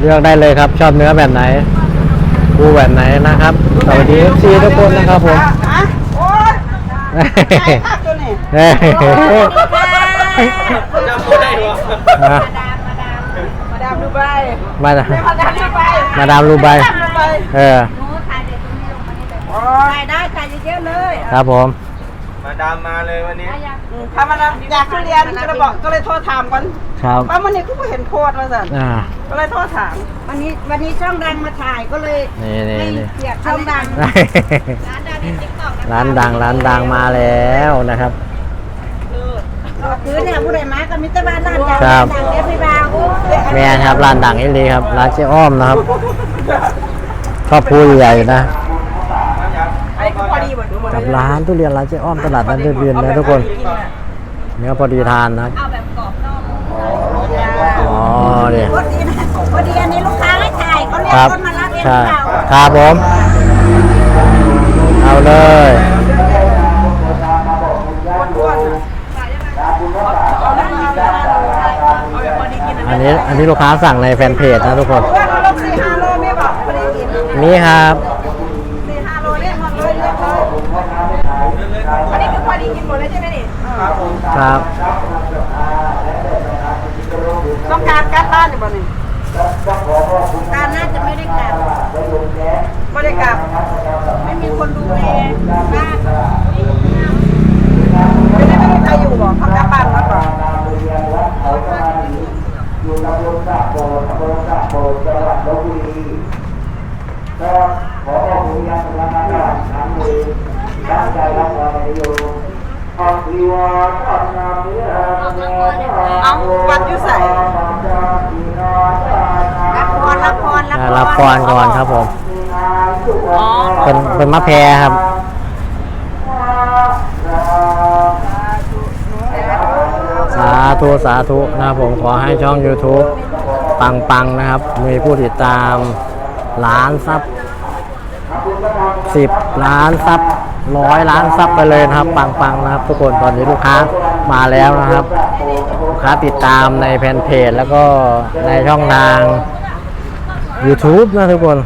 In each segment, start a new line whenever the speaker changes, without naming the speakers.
เลือกได้เลยครับ ชอบเนื้อแบบไหนปูแบบไหนนะครับ สวัสดีเอฟซีทุกคนนะครับผม
ฮะโอ้ยใช่ครับตัวนี้
เฮ้ย
จำไม่ได้หรอ
อะ
มาดามดูใบ
มาดาม
มาดามดูใบ
มาดามรูใบ
ดูใบ
เออ
โอ้ย
ถ่ายได้ถ่ายเยอะๆเลย
ครับผม
มาดามมาเลยวันนี้
อืมถ้ามันอยากทุเรียนก็เลยบอกก็เลยโทรถามก่อน
ครับ
ว่ามันนี่ก็ไม่เห็นโพสต์มาสั่น
อ่า
ก็เลยโทรถาม
วันนี้วันนี้ช่องดังมาถ่ายก็เลย
นี่นี่
ให้
นี่
เกียรติช่องดัง
ร้านดังร้านดังมาแล้วนะครับ
คือเนี่ยผู้ใดมาก็มิตรบ้านร้านดัง
ครับ
ดังเอฟซีบาร์โอ้ย
แม่นครับร้านดังนี่ดีครับร้านเจ๊อ้อมนะครับครอบครัวใหญ่ๆนะ
ไอ้ก็พอดีหมดหมด
กับร้านทุเรียนร้านเจ๊อ้อมตลาดนัดเดือนเดือนนะทุกคน เนื้อพอดีทานนะครับ
เอาแบบกรอบนอก
อ๋อเนี่ย
พอดีนะพอดีอันนี้ลูกค้าให้ถ่ายเขาเรียก
ครับ
คนมารับเองห
ใช่
รือเปล่า
ครับผม เอาเลย
อ้วนเอาแล้วมาเอาแบบพอดีกิน
อันนี้ อันนี้ลูกค้าสั่งในแฟนเพจนะทุกคน
อ้วนเอาลบสี่ห้าโลไม่บอกพอดีกิน
นี่ครับ
สี่ห้าโลเรียกหมดเลยเรียกเลยอันนี้คือพอดีกินหมดเลยใช่ไหมนี่
ครับ
ต้องการการบ้านอยู่บ่นี่
การน่าจะไม่ได้กลับ
ไม่ได้กลับ
ไม่มีคนดูแลบ้าน
ไม่ได้ไม่มีใครอยู่บ่ทำการบ้านแล้วบ่
อยู่ตำบลสะโบดตำบลสะโบดจังหวัดลบบุรีก็ขอขอบคุณยังสำนักงานตลาดน้ำเลยตั้งใจรับรองในโยม เอา
วัดอยู่ใส่
รับพรรับพรรับ
อ่า
รั
บพรก่อนครับผม
อ๋อ
เป็นเป็นมะแพรครับ สาธุสาธุนะครับผมขอให้ช่อง YouTube ปังๆนะครับ มีผู้ติดตามล้านซับสิบล้านซับ ร้อยล้านซับไปเลยนะครับ ปังๆนะครับ ทุกคนตอนนี้ลูกค้ามาแล้วนะครับ ลูกค้าติดตามในแฟนเพจแล้วก็ในช่องทาง YouTube นะทุกคน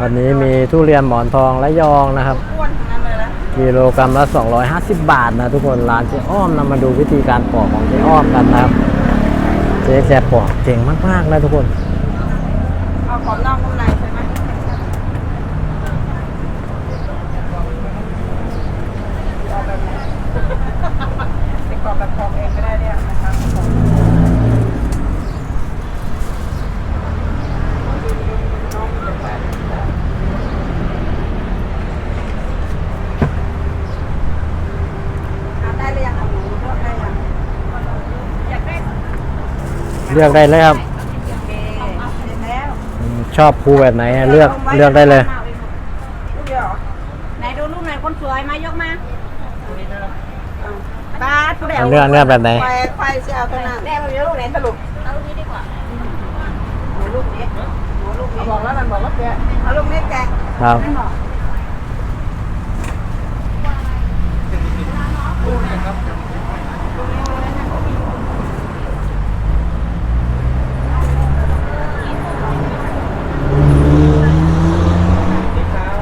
วันนี้มีทุเรียนหมอนทองและยองนะครับ
อ้วนทั้งนั้นเละ
กิโลกรัมละ 250 บาทนะทุกคนร้านเจ๊อ้อมนะมาดูวิธีการปอกของเจ๊อ้อมกันนะครับ เจ๊แกปอกเก่งมากๆนะทุกคน
เอาขอบนอกนุ่มในใช่ไหมเอาแบบไหนติดกรอบแบบปอกเองก็ได้เนี่ยนะคะเอาได้หรือยังเอาหนูเลือกได้ยังอยากได้
เลือกได้เลยครับ
โอเคเสร็จแล้ว
อืมชอบภูแบบไหนเลือกเลือกได้เลย
ลูกเดียวเหรอ
ไหนดูรูปไหนอยคนสวยมายกมาป้าผู้ใด
เลือกเลือกแบบไหน
ไฟไฟเสียเอาตัวนั้น
แม่เราเยอะลูกไหนสรุป
เอาลูกนี้เอาลูกนี้บอกแล้วมันบอกว่าแกเอาลูกนี้แกะ
ครับ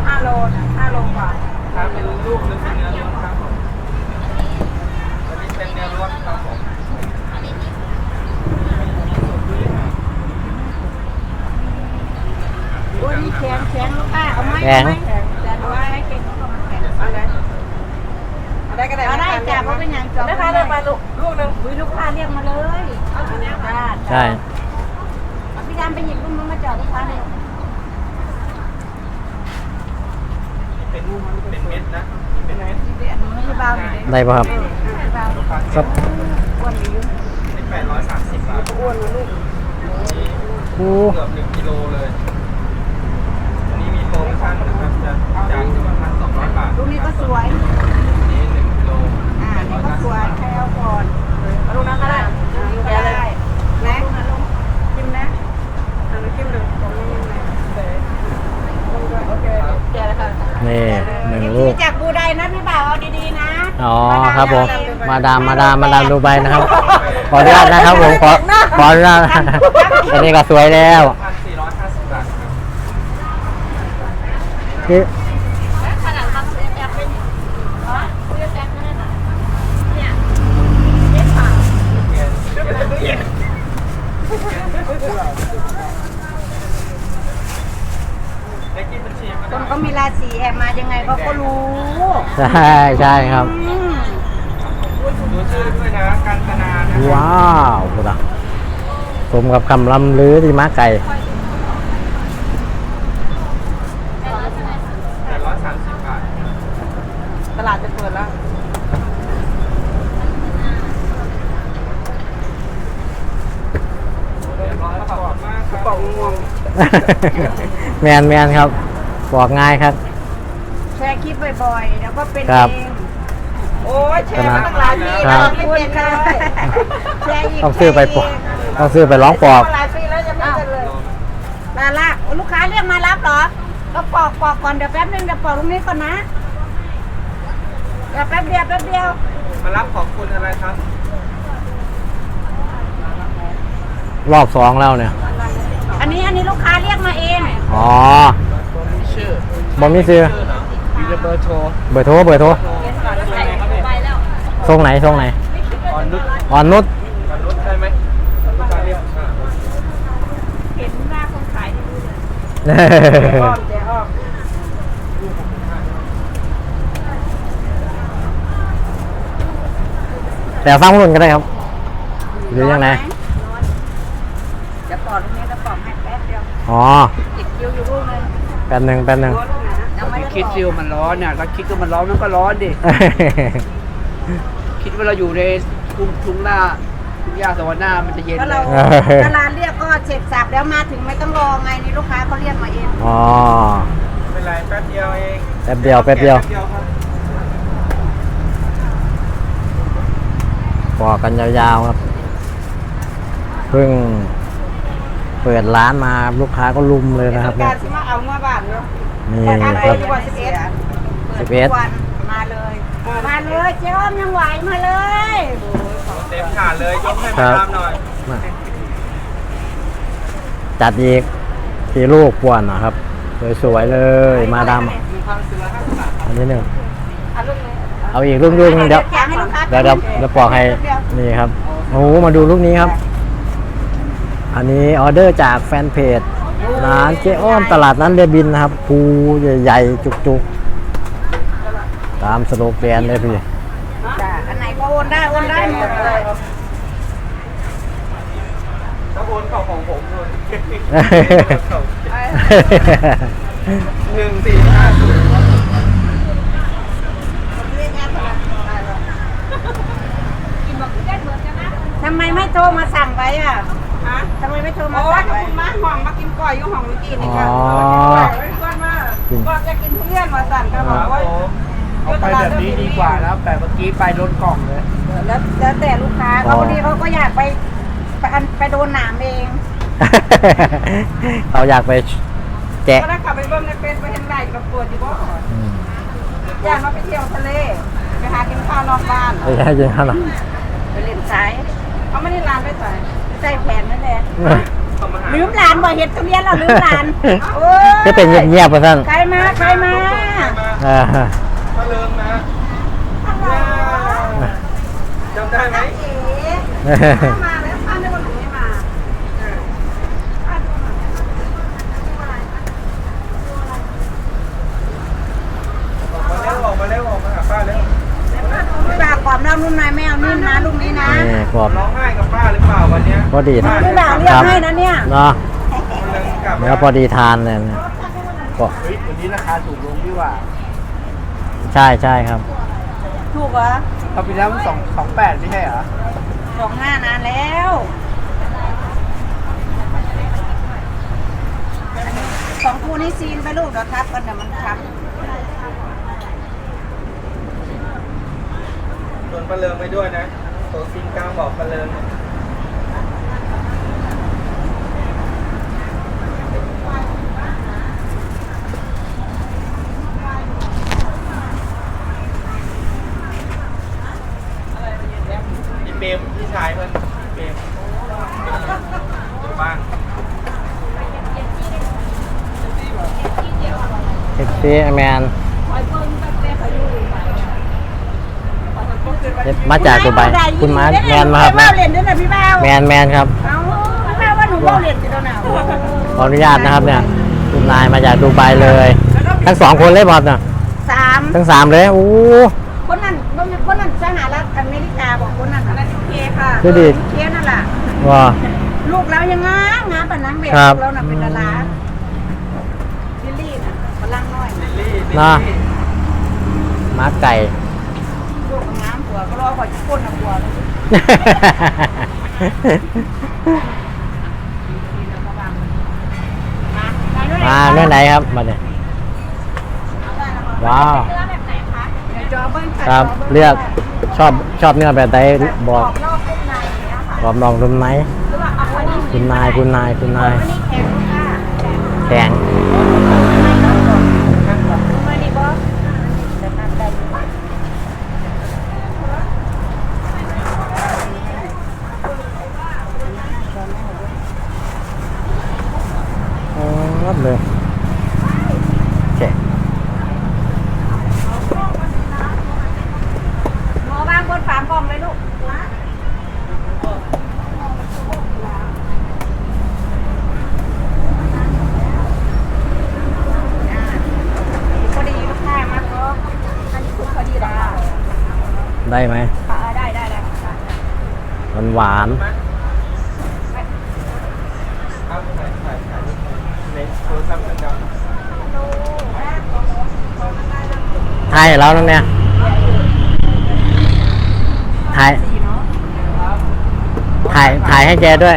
ห้าโลนะห้าโลกว่า
ครับเป็นลูกหรือเป็นเนื้อล้วนครับผมอันนี้เป็นเนื้อล้วนครับผม
อุ้ยนี่แข็งแข็งลูกป้าเอาไหม
แข็ง
เอาไหมแข็งเอาไว้ให้เก่งเขาบอกแข็ง
เอาได้เอาได้ก็ได้
เอาได้จ้ะเพราะเป็นอย่างจบ
ได้ค่ะเลือกมาลูกลูกหนึ่ง
อุ้ยลูกค้าเรียกมาเลยเอาไปแล้วจ้า
ใช่
เอาพี่ดำไปหยิบลูกนู้นมาจอดลูกค้าเลย
เป็นเป็นเม็ดนะเป็นเม็ด
ที่เบาอยู่
ได้ป่ะครับ ครับ
เป็นแปดร้อยสามสิบบาท
อ้วนนะลูก
โอ้
เกือบหนึ่งกิโลเลยอันนี้มีโปรโมชั่นนะครับจะจากที่ประมาณสองร้อยบาท
ลูกนี้ก็สวย
อันนี้หนึ่งกิโล
อ่านี่ก็สวยแค่เอาก่อน
เอาลูกนั้นก็ได้ลูก
ได้
ได้
ไหน
จิ้มนะเอาน้ำจิ้มเลยตรงนี้ยังไงโอเคแกเลยค่ะ
นี่ หนึ่งลูก
จากบูไดนะพี่บ่าวเอาดีๆนะ
อ๋อครับผม มาดามมาดามมาดามดูใบนะครับ ขออนุญาตนะครับผม ขอขออนุญาตอันนี้ก็สวยแล้ว
พันสี่ร้อยห้าสิบบาทครับ
ที่
ขนาดทำเสียแอบเป็นอ๋อเสียแอบนั่นน่ะเนี่ยเย็บผ่า
ได้ กินบัญชีก็
ค
ได้
นก็มีราศีแอบมายังไงเขาก็รู้
ใช่ใช่ครับ
อืม
ดูชื่อด้วยนะกันตนานะ
ว้าวพุทธะสมกับคำลำลือที่มาไก่
แปดร้อยสามสิบบาท
ตลาดจะเปิดแล้ว
เรียบร้อยขอบคุณมากครับ
กล่องง่วง
แมนแมนครับ บอกง่ายครับ
แชร์คลิปบ่อยๆแล้วก็เป็น
ครับ
เอง
โอ้ยแชร์มาตั้งหลายปี
ค
แล้
รั
ว
บ
ไม่เป็นเลย
แชร์อีก
ต้องซื้อไปปอกต้องซื้อไปร้องปอก
หลายปีแล้วยังไม่เป็นเลย
ลาละลูกค้าเรียกมารับเหรอ ก็ปอกปอกก่อนเดี๋ยวแป๊บนึงเดี๋ยวปอกตรงนี้ก่อนนะเดี๋ยวแป๊บเดียวแป๊บเดียว
มารับของคุณอะไรครับ
รอบสองแล้วเนี่ย
อันนี้อันนี้ลูกค้าเรียกมาเอง
อ๋อ
ชื่อ
บ่มีซื้อ
มีเบอร์โทร
เบอร์โทรเบอร์โทร
ไปแล้ว
ทรงไหนทรงไหน
ออนนุช
อ่อนนุช
ออนนุชได้ไหมลูกค้าเรียกอ่า
เห็นหน้าคนขายที่ดูเลย
อ้อมเจ๊อ้อม
แต่ฟังรุ่นก็ได้ครับหรือยังไง
จะปอกตรงนี้จะปอกให้แป๊บเดียว
อ๋อ
ติดคิวอยู่ลูกนึง
แป๊บหนึ่งแป๊บหนึ่ง
ยังไม่ได้
คิด
ปอก
ซิลมันร้อนเนี่ยเราคิดว่ามันร้อนมันก็ร้อนดิ คิดว่าเราอยู่ในทุ่งทุ่งหน้าทุ่งหญ้าสวรรค์หน้ามันจะเย็น
ก็
เล
เรา
ย
เวลาเรียกก็เสร็จสับแล้วมาถึงไม่ต้องรอไงนี่ลูกค้าเขาเรียกมาเอง
อ๋อ
ไม่เป็นไรแป๊บเดียวเอง
แป๊บเดียวแป๊บเดียว
แป๊บเดียวครับ
ปอกกันยาวๆครับ เพิ่ง เปิดร้านมาลูกค้าก็ลุมเลยนะครับเนี่
กายรที่มาเอาเมื่อบาทเนาะ
นี่
การ
ค
ไป
รับ
ดีกว่าสิบเอ็ด
สิบเอ็ด
วันมาเลย มาเลยเจ้าอ้อมยังไหวมาเลย
เต็มถาดเลยยกให้
ครั
มา
บ
ตามหน่อย
มาจัดอีกที่ลูกป่วนนะครับสวยๆเลยมาด
มีความซื้อละห้าสิบบาทำ
อันนี้หนึ่ง
เอาลูกนี้
เอาอีกลูกนึงเดี๋ยว
แจกให้ลูกค้า
เดี๋ยวเดี๋ยวเดี๋ยวปอกให้นี่ครับโอ้โหมาดูลูกนี้ครับ อันนี้ออเดอร์จากแฟนเพจ ร้านเจ๊อ้อมตลาดนั้นเรบินนะครับภูใหญ่ๆจุกๆ ตามสโลแกนเลยพี่
จ้ะอันไหนก็โอนได้โอนได้หมดเลย
ถ้าโอนเข่าของผมเลยหนึ่งสี่ห้าศูนย์
ทำไมไม่โทรมาสั่งไว้อะ
ฮะ
ทำไมไม่โทรมา
โอ้ย
สั่ง
ขอบ
ไว้
คุณมากห่องมากินก่อยอยู่ห่องเมื่อกี้นี่ค่ะ
อ๋อ
ก่อนมาก่อนจะกินทุเรียนมาสั่นก็
ค
บอก
รับ
ว่า
ผม
เอาไปแบบนี้ดีกว่าแล้วแต่เมื่อกี้ไปรถกล่องเลย
แล้วแล้วแต่ลูกค้า
อ๋
เขา
อ
บางทีเขาก็อยากไปไปอันไปโดนหนามเอง
เขาอยากไปแจก
ก็ได้ขับไปเบิ้งในเฟซไปเห็นไหลกับปวดอยู่บ่
อืม
อยากมาไปเที่ยวทะเลไปหากินข้าวนอกบ้าน
ไปแค่ยิงเขาหรอ
ไปเล่นสาย
เขาไม่ได้ร้านไปใส่
ใส่แผนนั่นแหละ
เข้ามาหา
ลืมหลานบ่เห็ดทุเรียนเราลืมหลานโอ้ย
ก็เป็นเงียบๆไปท่าน
ใครมาใครมา
อ่า
มาเริ่มนะจำได้ไหม
เอ๋มาแล้วข้าไม่วันหนูไม่มาข้าดูหน่อย
ออกมาเร็วออกมาเร็วออกมาหาป้าเร็ว
พี่ บ่าวกรอบนอกนุ่มในไม่เอานิ่มนะลูกนี้นะ
นี่กรอบ
ร้องไห้กับป้าหรือเปล่าวันเนี้ย
พอดีนะ
พี่บ่าวเรียกให้นะเนี่ย
เนาะ
กำลังกลับ
แล้วพอดีทานเลยเนี่ยก็
เฮ้ยวันนี้ราคาถูกลงดีกว่า
ใช่ใช่ครับ
ถูกเหรอ
เราไปแล้วสองสองแปดไม่ใช่เหรอ
สองห้านานแล้วอันนี้สองคู่นี้ซีนไปลูกเดี๋ยวทับกันเดี๋ยวมันทับ
ชว นประเลิงไปด้วยนะโซซิงก้าบอกประเลิงเบมพี่ชายมัน
เบม
อยู่บ้านเอ็กซี่แมน
มาจากดูไบคุณมาแมนมาครับ
เบ้าเรียนด้วยนะพี่เบ้า
แมนแมนครับ
เอาพี่เบ้าว่าหนูเบ้าเรียนอยู่แล้วนะ
ขออนุญาตนะครับเนี่ยคุณนายมาจากดูไบเลย ทั้งสองคนเลยบอสเนี่ย
สาม
ทั้งสามเลยโอ้
คนนั้นคนนั้นสหรัฐอเมริกาบอกคนนั้น
อันนั้นโอเคค่ะ
ดูดิ
เคนั่นแหละ
ว้า
ลูกเรายังงามงามปานนังแบบ
ครับ
เราน่ะเป็นดาราลิลลี่น่ะฝรั่งน้อยน่ะ
ลิลลี่ลิลลี่
นะมาไก่
ลู กก็งามตัวก็รอคอยคนน่ะกลัวเลยมา
มาเนื้อไหนครับมาเนี่ยว้าว
เนื้อแบบไหนคะเดี๋ยวจอเบิ้งค่ะ
ครับ
จบิ้ง
เลือกชอบชอบเนื้อแบบไหนบอก
กรอบนอกนุ่มในอย่างเงี้ยค่ะ
กรอบนองรุ่นไหม
หรือว่าเอาอันนี้
คุณนายคุณนายคุณนาย
อันนี้แข็งค่ะแข็ง
แข็ง
ไม่ดีบ่จะนั่งได้อยู่
อ๋อเลยโอเค
หมอวางบนฝากล่องเลยลูกพอดีลูกค้ามาก็อันนี้คือพอดีละ
ได้ไหม
ค่ะได้ได้ได้
หวานหวาน
ครับถ่ายถ่ายถ่ายรูปในโทรศัพท์กันครับ
ถ่ายให้เรานั่นเนี่ยถ่ายถ่ายถ่ายให้แกด้วย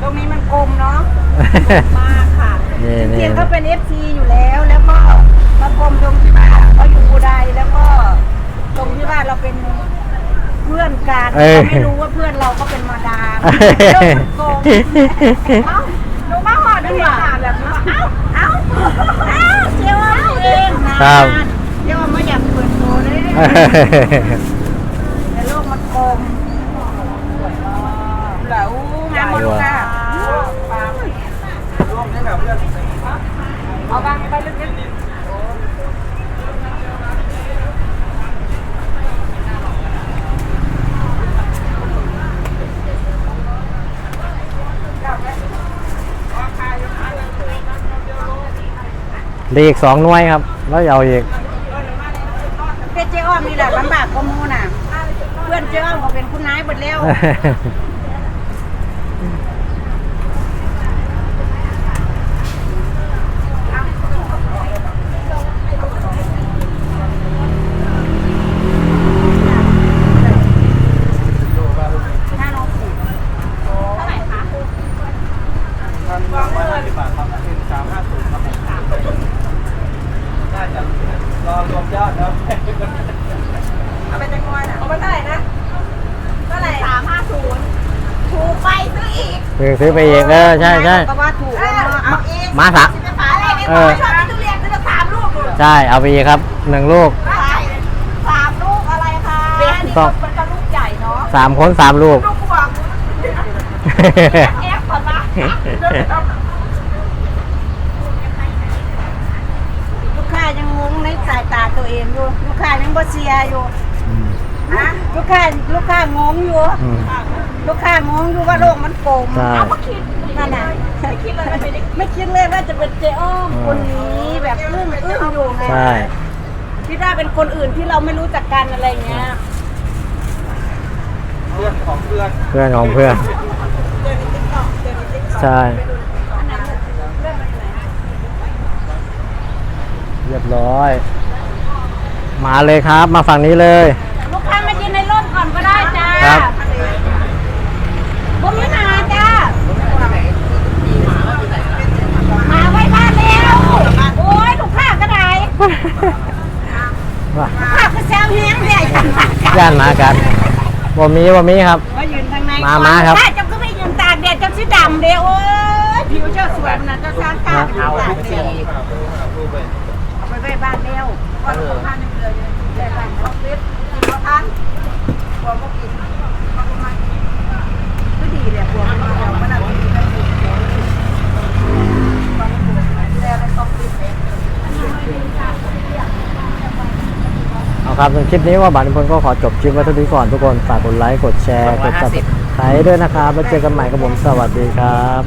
ตรงนี้มันกลมเนาะ มากค่ะ
นี่
จ
นี่
ริงๆก็เป็น FC อยู่แล้วแล้วก็มากลมตรงที่ว่าเขาอยู่บูไดแล้วก็ตรงที่ว่าเราเป็นเพื่อนกันเราไม่รู้ว่าเพื่อนเราก็เป็นมาดามเรื่องมันกลมเอ้าหนูมาหอดด้วยเหรอแบบนี้เอ้าเอ้าเอ้าเจียวเอาเองนะครับ เจียวไม่อยากเปิดตัวเลยแต่โลกมันกลมแล้วงานมันค่ะ
ร่วมนี่กับเพื่อน
เอาบางไปลึกๆ
เหลีกสองหน่วยครับ แล้วเอาอีก
เพื่อนเจ้อ้อมนี่แหละลำบากกว่าหมูน่ะ เพื่อนเจ้อ้อมเขาเป็นคุณนายหมดแล้วห้าโลสี่เท่าไหร่คะ
ท่านสองร้อยห้าสิบบาทครับหนึ่งสามห้าศูนย์ครับน่าจะ รอรวมยอดครับ
เอาไปจังงอยน่ะเอาไปเท่าไหร่นะเท่าไหร่สามห้าศูนย์ถูกไปซื้ออีก
ซื้อซื้อไปอีกเออใช่ใช่
ก็ว่าถูกแล้วเนาะเอาอีก
มาสาม
จะขายอะไรไม่
เอ
พอ
อ
ชอบกินทุเรียนซื้อสามลูกเลย
ใช่เอาไปอีกครับหนึ่งลูก
ขายสามลูกอะไรคะเป็นนี่
ต้อง
มันก็ลูกใหญ่เนาะ
สามคนสามลูก
ลูกบวกแอฟก่อนนะลูกค้ายังงงในสายตาตัว เองอยู่ลูกค้ายังบ่เชียร์อยู่นะลูกค้าลูกค้างงอยู่
อืม
ลูกค้างงอยู่ว่าโลกมันโกง
ใช่
เอามาคิดนั่นน่ะไม่คิดเลยไม่คิดเลยว่าจะเป็นเจ๊อ้อมคนนี้แบบอึ้งอึ้งอยู่ไง
ใช่
คิดว่าเป็นคนอื่นที่เราไม่รู้จักกันอะไรเงี้ย
เพื่อนของเพื่อน
เพื่อนของเพื่อน ใช่ เรียบร้อย มาเลยครับ มาฝั่งนี้เลย
ลูกค้ามากินในร่มก่อนก็ได้จ้า
ครับ
ผมไม่มาจ้ามาไว้บ้านแล้ว โอ้ยลูกค้าก็ได้
ว่า
ลูกค้าก็แซวแห้งใหญ่จัง
ย่านมากันบ่มีบ่มีครับ
มายืนทางใน
มามาครับ
ถ้าเจ้าก็ไม่ยืนตากแดดเจ้าสีดำเด้โอ้ยผิวเจ้าสวยมันนะเจ้าสร้างตาเป็นตากแดด
รูป ไป
ไปไว้บ้านแล้วก็ลูกค้าหนึ่งเลยอยู่ในบ้านออฟฟิศกินบ่ทันบ่บ่กินแต่บวกมาเราก็น่าจะมีได้อยู่ต้องบวกแล้วแล้วต้องรีบเอง
เอาครับในคลิปนี้ว่าบานพลก็ขอจบคลิปไว้เท่านี้ก่อนทุกคน ฝากกดไลค์ กดแชร์ กด subscribe ด้วยนะครับ แล้วเจอกันใหม่กับผม สวัสดีครับ